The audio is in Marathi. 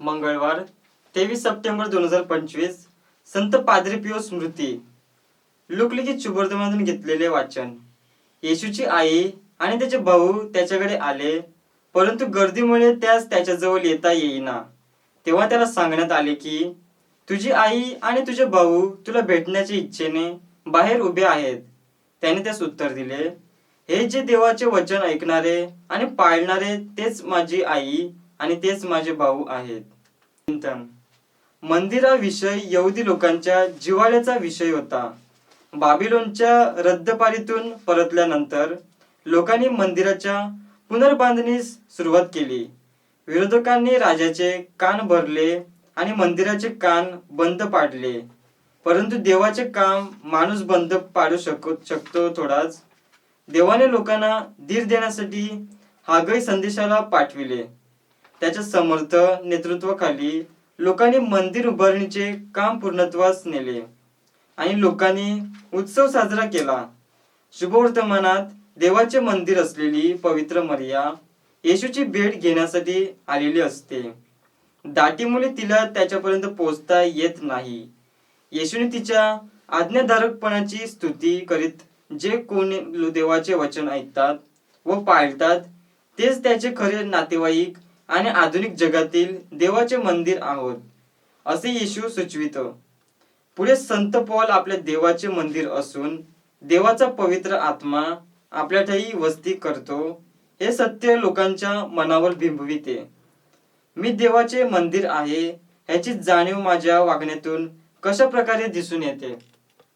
मंगळवार तेवीस सप्टेंबर दोन हजार पंचवीस संत पाद्री पिओ स्मृती. लुकलिखित शुभवर्तमानातून घेतलेले वाचन. येशूची आई आणि त्याचे भाऊ त्याच्याकडे आले परंतु गर्दीमुळे त्यास त्याच्याजवळ येता येईना. तेव्हा त्याला सांगण्यात आले की तुझी आई आणि तुझे भाऊ तुला भेटण्याच्या इच्छेने बाहेर उभे आहेत. त्याने त्यास उत्तर दिले हे जे देवाचे वचन ऐकणारे आणि पाळणारे तेच माझी आई आणि तेच माझे भाऊ आहेत. चिंतन. मंदिराविषय यहुदी लोकांच्या जिव्हाळ्याचा विषय होता. बाबिलोनच्या रद्दपारीतून परतल्यानंतर लोकांनी मंदिराच्या पुनर्बांधणीस सुरुवात केली. विरोधकांनी राजाचे कान भरले आणि मंदिराचे कान बंद पाडले. परंतु देवाचे काम माणूस बंद पाडू शक शकतो थोडाच. देवाने लोकांना धीर देण्यासाठी हागई संदेशाला पाठविले. त्याच्या समर्थ नेतृत्वाखाली लोकांनी मंदिर उभारणीचे काम पूर्णत्वास नेले आणि लोकांनी उत्सव साजरा केला. शुभवर्तमानात देवाचे मंदिर असलेली पवित्र मर्या येशूची भेट घेण्यासाठी आलेली असते. दाटीमुळे तिला त्याच्यापर्यंत पोहोचता येत नाही. येशूने तिच्या आज्ञाधारकपणाची स्तुती करीत जे कोणी देवाचे वचन ऐकतात व पाळतात तेच त्याचे खरे नातेवाईक आणि आधुनिक जगातील देवाचे मंदिर आहोत असे येशू सुचवितो. पुढे संत पॉल आपल्या देवाचे मंदिर असून देवाचा पवित्र आत्मा आपल्या ठाई वस्ती करतो हे सत्य लोकांच्या मनावर बिंबविते. मी देवाचे मंदिर आहे ह्याची जाणीव माझ्या वागण्यातून कशा प्रकारे दिसून येते?